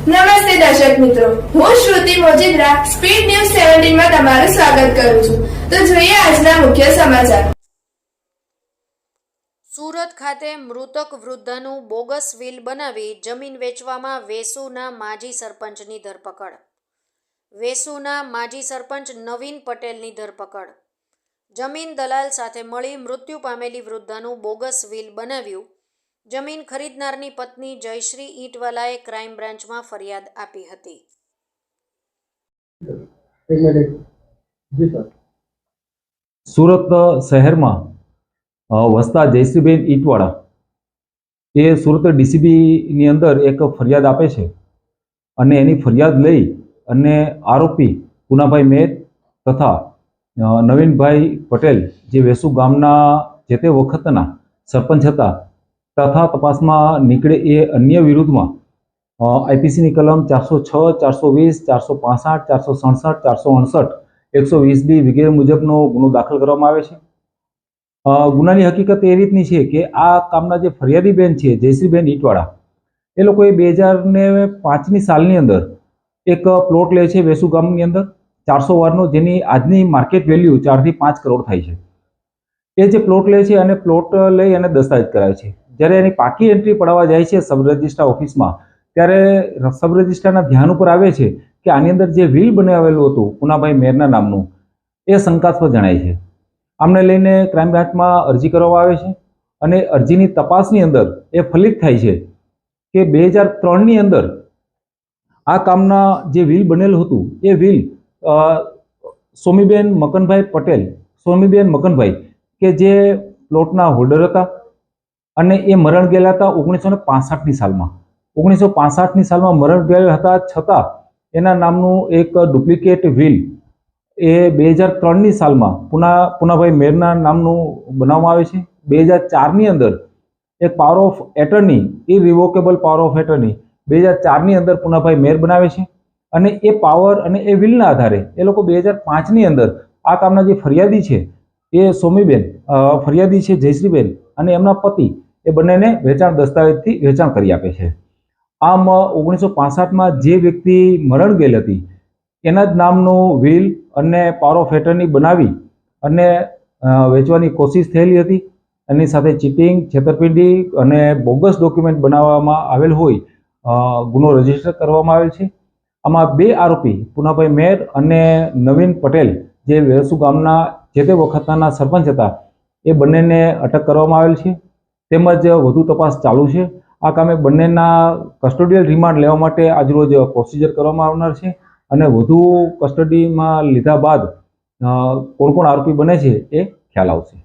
નમસ્તે દર્શક મિત્રો. હું શ્રુતિ મોજીદ્રા, સ્પીડ ન્યૂઝ સેવન્ટીનમાં તમારું સ્વાગત કરું છું. તો જોઈએ આજના મુખ્ય સમાચાર. સુરત ખાતે મૃતક વૃદ્ધનું બોગસ વિલ બનાવી જમીન વેચવામાં વેસુના માજી સરપંચની ધરપકડ. વેસુના માજી સરપંચ નવીન પટેલની ધરપકડ. જમીન દલાલ સાથે મળી મૃત્યુ પામેલી વૃદ્ધાનું બોગસ વિલ બનાવ્યું જમીન ખરીદનારની પત્ની જયશ્રી ઈટવાલાએ ક્રાઇમ બ્રાન્ચમાં ફરિયાદ આપી હતી. સુરત શહેરમાં વસતા જયશ્રીબેન ઈટવાળા એ સુરત ડીસીબીની અંદર એક ફરિયાદ આપે છે અને એની ફરિયાદ લઈ અને આરોપી પુનાભાઈ મેર તથા નવીનભાઈ પટેલ જે વેસુ ગામના જે તે વખતના સરપંચ હતા તથા તપાસમાં નીકળે એ અન્ય વિરુદ્ધમાં આઈપીસીની કલમ ચારસો છ, ચારસો વીસ, ચારસો પાસઠ, ચારસો સડસઠ, ચારસો અડસઠ, એકસો વીસ બી વગેરે મુજબનો ગુનો દાખલ કરવામાં આવે છે. ગુનાની હકીકત એ રીતની છે કે આ કામના જે ફરિયાદી બેન છે, જયશ્રીબેન ઈટવાળા, એ લોકોએ બે હજાર ને પાંચની સાલની અંદર એક પ્લોટ લે છે વેસુ ગામની અંદર, ચારસો વારનો જેની આજની માર્કેટ વેલ્યુ ચારથી પાંચ કરોડ થાય છે. એ જે પ્લોટ લે છે અને પ્લોટ લઈ અને દસ્તાવેજ કરાવે છે. જ્યારે એની પાકી એન્ટ્રી પડાવવા જાય છે સબ રજિસ્ટ્રાર ઓફિસમાં, ત્યારે સબ રજિસ્ટ્રારના ધ્યાન ઉપર આવે છે કે આની અંદર જે વિલ બનાવેલું હતું, પુનાભાઈ મેરના નામનું, એ શંકાસ્પદ જણાય છે. આમને લઈને ક્રાઇમ બ્રાન્ચમાં અરજી કરવામાં આવે છે અને અરજીની તપાસની અંદર એ ફલિત થાય છે કે બે હજાર ત્રણની અંદર આ કામના જે વિલ બનેલું હતું, એ વિલ સોમીબેન મકનભાઈ પટેલ, સોમીબેન મકનભાઈ, કે જે પ્લોટના હોલ્ડર હતા અને એ મરણ ગયેલા હતા ઓગણીસો ને સાલમાં. ઓગણીસો પાસઠની સાલમાં મરણ ગયેલા હતા છતાં એના નામનું એક ડુપ્લિકેટ વિલ એ બે હજાર ત્રણની સાલમાં પુના, પુનાભાઈ મેરના નામનું બનાવવામાં આવે છે. બે હજાર ચારની અંદર એક power of attorney irrevocable power of attorney બે હજાર ચારની અંદર પુનાભાઈ મેર બનાવે છે. અને એ પાવર અને એ વિલના આધારે એ લોકો બે હજાર પાંચની અંદર આ કામના જે ફરિયાદી છે એ સોમીબેન ફરિયાદી છે જયશ્રીબેન અને એમના પતિ એ બંનેને વેચાણ દસ્તાવેજથી વેચાણ કરી આપે છે. આમ, ઓગણીસો પાસઠમાં જે વ્યક્તિ મરણ ગયેલ હતી, એના જ નામનું વ્હીલ અને પાવર ઓફ એટર્ની બનાવી અને વેચવાની કોશિશ થયેલી હતી. એની સાથે ચીટિંગ, છેતરપિંડી અને બોગસ ડોક્યુમેન્ટ બનાવવામાં આવેલ હોય ગુનો રજિસ્ટર કરવામાં આવેલ છે. આમાં બે આરોપી, પુનાભાઈ મેર અને નવીન પટેલ, જે વેસુ ગામના, જે તે વખતના સરપંચ હતા એ બંનેને અટક કરવામાં આવેલ છે. તેમજ વધુ તપાસ ચાલુ છે. આ કામે બંનેના કસ્ટોડિયલ રિમાન્ડ લેવા માટે આજરોજ પ્રોસિજર કરવામાં આવનાર છે અને વધુ કસ્ટડીમાં લીધા બાદ કોણ કોણ આરોપી બને છે એ ખ્યાલ આવશે.